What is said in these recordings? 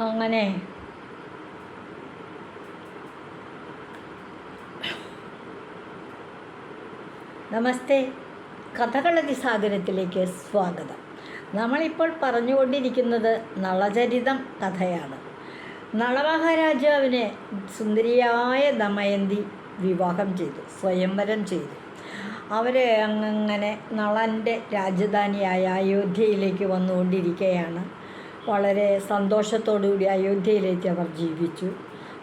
അങ്ങനെ. നമസ്തേ. കഥകളതി സാഗരത്തിലേക്ക് സ്വാഗതം. നമ്മളിപ്പോൾ പറഞ്ഞുകൊണ്ടിരിക്കുന്നത് നളചരിതം കഥയാണ്. നളമഹാരാജാവിനെ സുന്ദരിയായ ദമയന്തി വിവാഹം ചെയ്തു സ്വയംവരം ചെയ്തു. അവരെ അങ്ങനെ നളന്റെ രാജധാനിയായ അയോധ്യയിലേക്ക് വന്നുകൊണ്ടിരിക്കുകയാണ് വളരെ സന്തോഷത്തോടുകൂടി അയോധ്യയിലേക്ക് അവർ ജീവിച്ചു.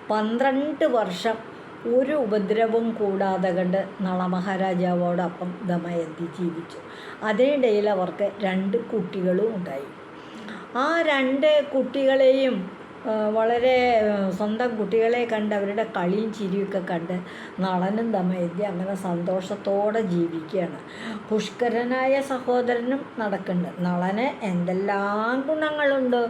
പന്ത്രണ്ട് വർഷം ഒരു ഉപദ്രവവും കൂടാതെ കണ്ട് നളമഹാരാജാവോടൊപ്പം ദമയന്തി ജീവിച്ചു. അതിനിടയിൽ അവർക്ക് രണ്ട് കുട്ടികളും ഉണ്ടായി. ആ രണ്ട് കുട്ടികളെയും വളരെ സ്വന്തം കുട്ടികളെ കണ്ട് അവരുടെ കളിയും ചിരിയൊക്കെ കണ്ട് നളനും ദമയന്തി അങ്ങനെ സന്തോഷത്തോടെ ജീവിക്കുകയാണ്. പുഷ്കരനായ സഹോദരനും നടക്കുന്നുണ്ട്. നളന് എന്തെല്ലാം ഗുണങ്ങളുണ്ട്?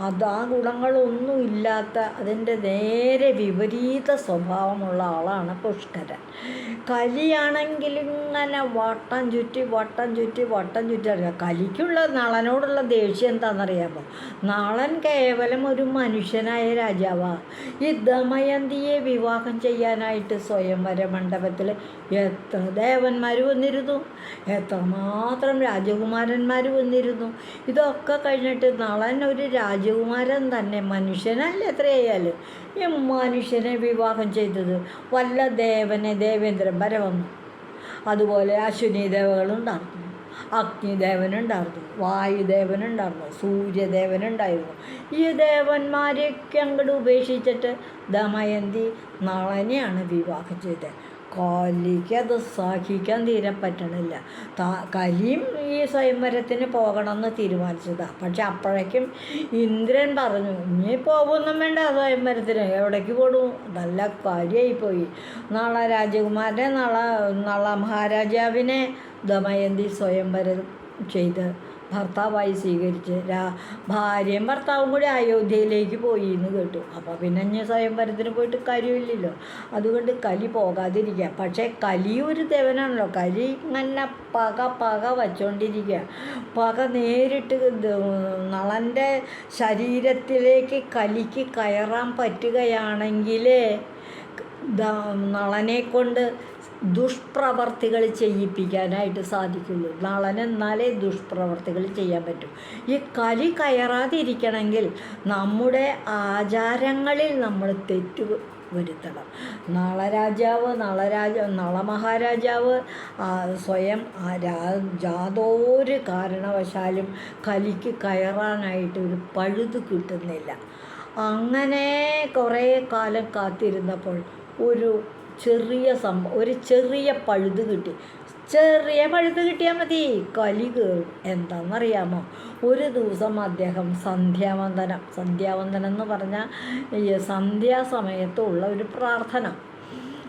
അത് ആ ഗുണങ്ങളൊന്നും ഇല്ലാത്ത അതിന്റെ നേരെ വിപരീത സ്വഭാവമുള്ള ആളാണ് പുഷ്കരൻ. കലിയാണെങ്കിൽ ഇങ്ങനെ വട്ടം ചുറ്റി വട്ടം ചുറ്റി വട്ടം ചുറ്റി അറിയാം കലിക്കുള്ള നളനോടുള്ള ദേഷ്യം എന്താണെന്നറിയാമോ? നളൻ കേവലം ഒരു മനുഷ്യനായ രാജാവ്. ഈ ദമയന്തിയെ വിവാഹം ചെയ്യാനായിട്ട് സ്വയംവര മണ്ഡപത്തിൽ എത്ര ദേവന്മാർ വന്നിരുന്നു? എത്രമാത്രം രാജകുമാരന്മാർ വന്നിരുന്നു? ഇതൊക്കെ കഴിഞ്ഞിട്ട് നളൻ ഒരു രാജകുമാരൻ തന്നെ മനുഷ്യനല്ല എത്രയായാലും? ഈ മനുഷ്യനെ വിവാഹം ചെയ്തത് വല്ല ദേവനെ ദേവേന്ദ്രൻ വരെ വന്നു. അതുപോലെ അശ്വിനി ദേവകളുണ്ടായിരുന്നു അഗ്നിദേവനുണ്ടായിരുന്നു വായുദേവനുണ്ടായിരുന്നു സൂര്യദേവനുണ്ടായിരുന്നു. ഈ ദേവന്മാരെയൊക്കെ അങ്ങോട്ട് ഉപേക്ഷിച്ചിട്ട് ദമയന്തി നളനെയാണ് വിവാഹം ചെയ്തത്. കലിക്ക് അത് സഹിക്കാൻ തീരെ പറ്റണില്ല. താ കലിയും ഈ സ്വയംവരത്തിന് പോകണമെന്ന് തീരുമാനിച്ചതാണ് പക്ഷെ അപ്പോഴേക്കും ഇന്ദ്രൻ പറഞ്ഞു ഇനി പോകുന്നും വേണ്ട സ്വയംവരത്തിന്. എവിടേക്ക് പോടും നല്ല കാര്യമായിപ്പോയി നാളെ രാജകുമാരനെ നാളെ നാളെ മഹാരാജാവിനെ ദമയന്തി സ്വയംവരം ചെയ്ത് ഭർത്താവായി സ്വീകരിച്ച് രാ ഭാര്യയും ഭർത്താവും കൂടി അയോധ്യയിലേക്ക് പോയി എന്ന് കേട്ടു. അപ്പോൾ പിന്നെ ഞാൻ സ്വയംവരത്തിന് പോയിട്ട് കരിയില്ലല്ലോ അതുകൊണ്ട് കലി പോകാതിരിക്കുക പക്ഷേ കലി ഒരു ദേവനാണല്ലോ. കലി ഇങ്ങനെ പക പക വച്ചുകൊണ്ടിരിക്കുക പക നേരിട്ട് നളന്റെ ശരീരത്തിലേക്ക് കലിക്ക് കയറാൻ പറ്റുകയാണെങ്കിൽ നളനെ കൊണ്ട് ദുഷ്പ്രവർത്തികൾ ചെയ്യിപ്പിക്കാനായിട്ട് സാധിക്കുള്ളൂ. നളൻ എന്നാലേ ദുഷ്പ്രവർത്തികൾ ചെയ്യാൻ പറ്റും. ഈ കലി കയറാതിരിക്കണമെങ്കിൽ നമ്മുടെ ആചാരങ്ങളിൽ നമ്മൾ തെറ്റ് വരുത്തണം. നളരാജാവ് നളരാജ നളമഹാരാജാവ് സ്വയം യാതൊരു കാരണവശാലും കലിക്ക് കയറാനായിട്ട് ഒരു പഴുത് കിട്ടുന്നില്ല. അങ്ങനെ കുറേ കാലം കാത്തിരുന്നപ്പോൾ ഒരു ചെറിയ സംഭവം ഒരു ചെറിയ പഴുത് കിട്ടി. ചെറിയ പഴുത് കിട്ടിയാൽ മതി. കലി കയറും എന്താണെന്നറിയാമോ ഒരു ദിവസം അദ്ദേഹം സന്ധ്യാവന്ദനം സന്ധ്യാവന്ദനം എന്ന് പറഞ്ഞാൽ ഈ സന്ധ്യാസമയത്തുള്ള ഒരു പ്രാർത്ഥന.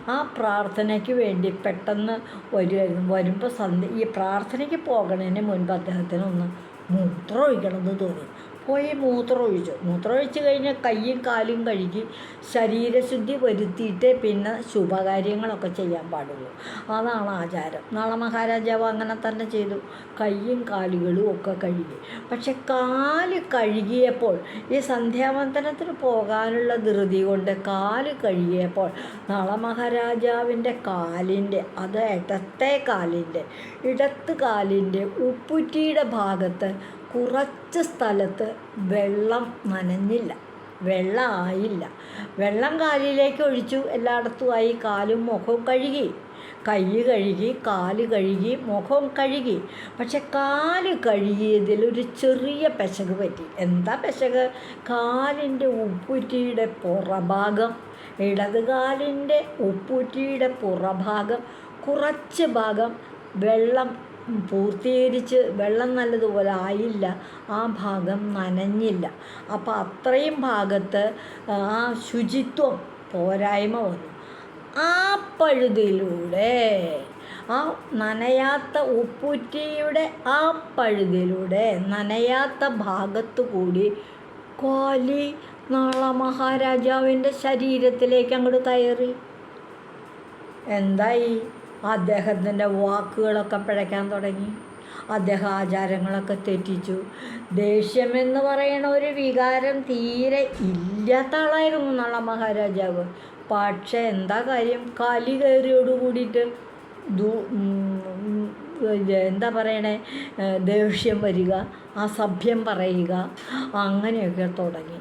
ആ പ്രാർത്ഥനയ്ക്ക് വേണ്ടി പെട്ടെന്ന് വരുമായിരുന്നു വരുമ്പോൾ സന്ധ്യ ഈ പ്രാർത്ഥനയ്ക്ക് പോകണതിന് മുൻപ് അദ്ദേഹത്തിന് ഒന്ന് മൂത്രം ഒഴിക്കണമെന്ന് തോന്നി. പോയി മൂത്രം ഒഴിച്ചു മൂത്രം ഒഴിച്ച് കഴിഞ്ഞ് കയ്യും കാലും കഴുകി ശരീരശുദ്ധി വരുത്തിയിട്ട് പിന്നെ ശുഭകാര്യങ്ങളൊക്കെ ചെയ്യാൻ പാടുള്ളൂ. അതാണ് ആചാരം. നാളെ മഹാരാജാവ് അങ്ങനെ തന്നെ ചെയ്തു. കൈയും കാലുകളും ഒക്കെ കഴുകി. പക്ഷെ കാൽ കഴുകിയപ്പോൾ ഈ സന്ധ്യാവന്തനത്തിന് പോകാനുള്ള ധൃതി കൊണ്ട് കാൽ കഴുകിയപ്പോൾ നാളെ മഹാരാജാവിന്റെ കാലിന്റെ അത് ഇടത്തെ കാലിന്റെ ഇടത്ത് കാലിന്റെ ഉപ്പുറ്റിയുടെ ഭാഗത്ത് കുറച്ച് സ്ഥലത്ത് വെള്ളം നനഞ്ഞില്ല. വെള്ളം ആയില്ല വെള്ളം കാലിലേക്ക് ഒഴിച്ചു. എല്ലായിടത്തും ആയി കാലും മുഖവും കഴുകി. കൈ കഴുകി കാൽ കഴുകി മുഖം കഴുകി. പക്ഷെ കാൽ കഴുകിയതിൽ ഒരു ചെറിയ പെശക് പറ്റി. എന്താ പെശക്? കാലിന്റെ ഉപ്പുറ്റിയുടെ പുറഭാഗം. ഇടത് കാലിന്റെ ഉപ്പുറ്റിയുടെ പുറഭാഗം. കുറച്ച് ഭാഗം വെള്ളം പൂർത്തീകരിച്ച് വെള്ളം നല്ലതുപോലെ ആയില്ല. ആ ഭാഗം നനഞ്ഞില്ല. അപ്പോൾ അത്രയും ഭാഗത്ത് ആ ശുചിത്വം പോരായ്മ വന്നു. ആ പഴുതിലൂടെ ആ നനയാത്ത ഉപ്പുറ്റിയുടെ ആ പഴുതിലൂടെ നനയാത്ത ഭാഗത്തു കൂടി കോലി നാള മഹാരാജാവിന്റെ ശരീരത്തിലേക്ക് അങ്ങോട്ട് കയറി. എന്തായി? അദ്ദേഹത്തിന്റെ വാക്കുകളൊക്കെ പിഴയ്ക്കാൻ തുടങ്ങി. അദ്ദേഹം ആചാരങ്ങളൊക്കെ തെറ്റിച്ചു. ദേഷ്യമെന്ന് പറയുന്ന ഒരു വികാരം തീരെ ഇല്ലാത്ത ആളായിരുന്നു എന്നുള്ള മഹാരാജാവ്. പക്ഷേ എന്താ കാര്യം? കലി കയറിയോട് കൂടിയിട്ട് എന്താ പറയണേ? ദേഷ്യം വരിക. അസഭ്യം പറയുക. അങ്ങനെയൊക്കെ തുടങ്ങി.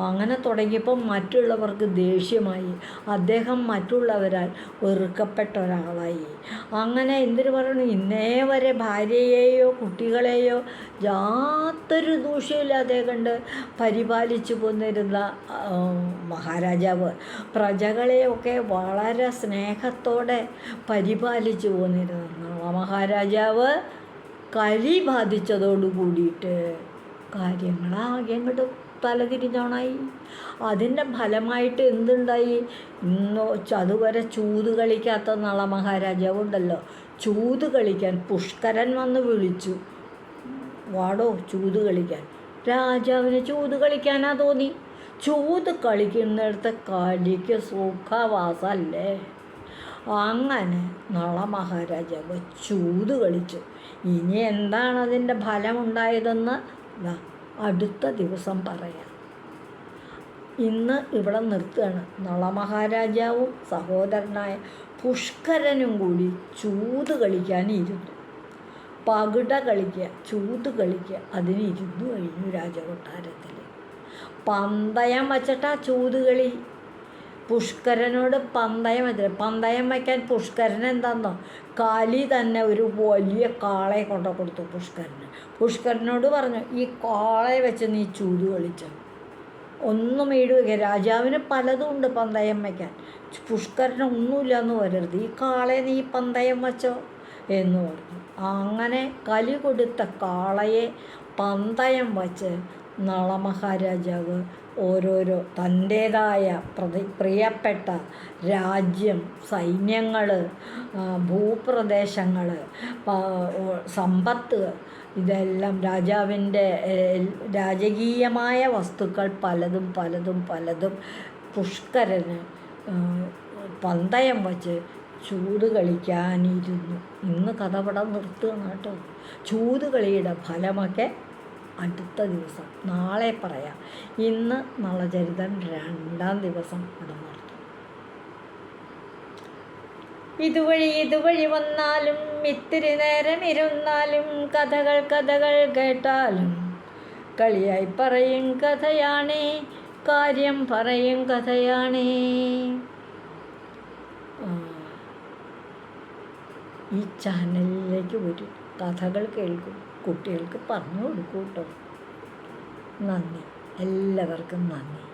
അങ്ങനെ തുടങ്ങിയപ്പോൾ മറ്റുള്ളവർക്ക് ദേഷ്യമായി. അദ്ദേഹം മറ്റുള്ളവരാൽ വെറുക്കപ്പെട്ട ഒരാളായി. അങ്ങനെ എന്തിനു പറയണു? ഇന്നേ വരെ ഭാര്യയെയോ കുട്ടികളെയോ യാതൊരു ദൂഷ്യമില്ലാതെ കണ്ട് പരിപാലിച്ചു പോന്നിരുന്ന ആ, മഹാരാജാവ് പ്രജകളെയൊക്കെ വളരെ സ്നേഹത്തോടെ പരിപാലിച്ചു പോന്നിരുന്ന. മഹാരാജാവ് കലി ബാധിച്ചതോടു കൂടിയിട്ട് കാര്യങ്ങളാകെ അങ്ങോട്ട് തലതിരിഞ്ഞോണായി അതിന്റെ ഫലമായിട്ട് എന്തുണ്ടായി? ഇന്നോ അതുവരെ ചൂത് കളിക്കാത്ത നള മഹാരാജാവുണ്ടല്ലോ. ചൂത് കളിക്കാൻ പുഷ്കരൻ വന്ന് വിളിച്ചു. വാടോ ചൂത് കളിക്കാൻ. രാജാവിന് ചൂത് കളിക്കാനാ തോന്നി. ചൂത് കളിക്കുന്നിടത്ത് കളിക്ക് സുഖവാസല്ലേ? അങ്ങനെ നള മഹാരാജാവ് ചൂത് കളിച്ചു. ഇനി എന്താണ് അതിന്റെ ഫലമുണ്ടായതെന്ന് അടുത്ത ദിവസം പറയാം. ഇന്ന് ഇവിടെ നിർത്തുകയാണ്. നള മഹാരാജാവും സഹോദരനായ പുഷ്കരനും കൂടി ചൂത് കളിക്കാനിരുന്നു പകിട കളിക്കുക ചൂത് കളിക്കുക അതിന് ഇരുന്നു കഴിഞ്ഞു രാജകൊട്ടാരത്തിൽ പന്തയം വച്ചിട്ടാ ചൂത് കളി. പുഷ്കരനോട് പന്തയം വെച്ചത് പന്തയം വയ്ക്കാൻ പുഷ്കരൻ എന്താണെന്നോ കാലി തന്നെ ഒരു വലിയ കാളയെ കൊണ്ട കൊടുത്തു പുഷ്കരന്. പുഷ്കരനോട് പറഞ്ഞു ഈ കാളയെ വെച്ച് നീ ചൂത് കളിച്ചോ ഒന്നും ഈടുക രാജാവിന് പലതും ഉണ്ട് പന്തയം വയ്ക്കാൻ പുഷ്കരന് ഒന്നുമില്ല എന്ന് വരരുത്. ഈ കാളയെ നീ പന്തയം വച്ചോ? എന്ന് പറഞ്ഞു. അങ്ങനെ കലി കൊടുത്ത കാളയെ പന്തയം വച്ച് നളമഹാരാജാവ് ഓരോരോ തന്റേതായ പ്രതി പ്രിയപ്പെട്ട രാജ്യം സൈന്യങ്ങൾ ഭൂപ്രദേശങ്ങൾ സമ്പത്ത് ഇതെല്ലാം രാജാവിന്റെ രാജകീയമായ വസ്തുക്കൾ പലതും പലതും പലതും പുഷ്കരന് പന്തയം വച്ച് ചൂത് കളിക്കാനിരുന്നു. ഇന്ന് കഥ പടം നിർത്തുകയാണ് കേട്ടോ. ചൂത് കളിയുടെ ഫലമൊക്കെ അടുത്ത ദിവസം നാളെ പറയാം. ഇന്ന് നളചരിതം രണ്ടാം ദിവസം ഇവിടെ നടത്തും ഇതുവഴി ഇതുവഴി വന്നാലും ഇത്തിരി നേരം ഇരുന്നാലും കഥകൾ കഥകൾ കേട്ടാലും കളിയായി പറയും കഥയാണേ കാര്യം പറയും കഥയാണേ ആ, ഈ ചാനലിലേക്ക് വരും. കഥകൾ കേൾക്കും. കുട്ടികൾക്ക് പറഞ്ഞു കൊടുക്കൂട്ടോ നന്ദി. എല്ലാവർക്കും നന്ദി.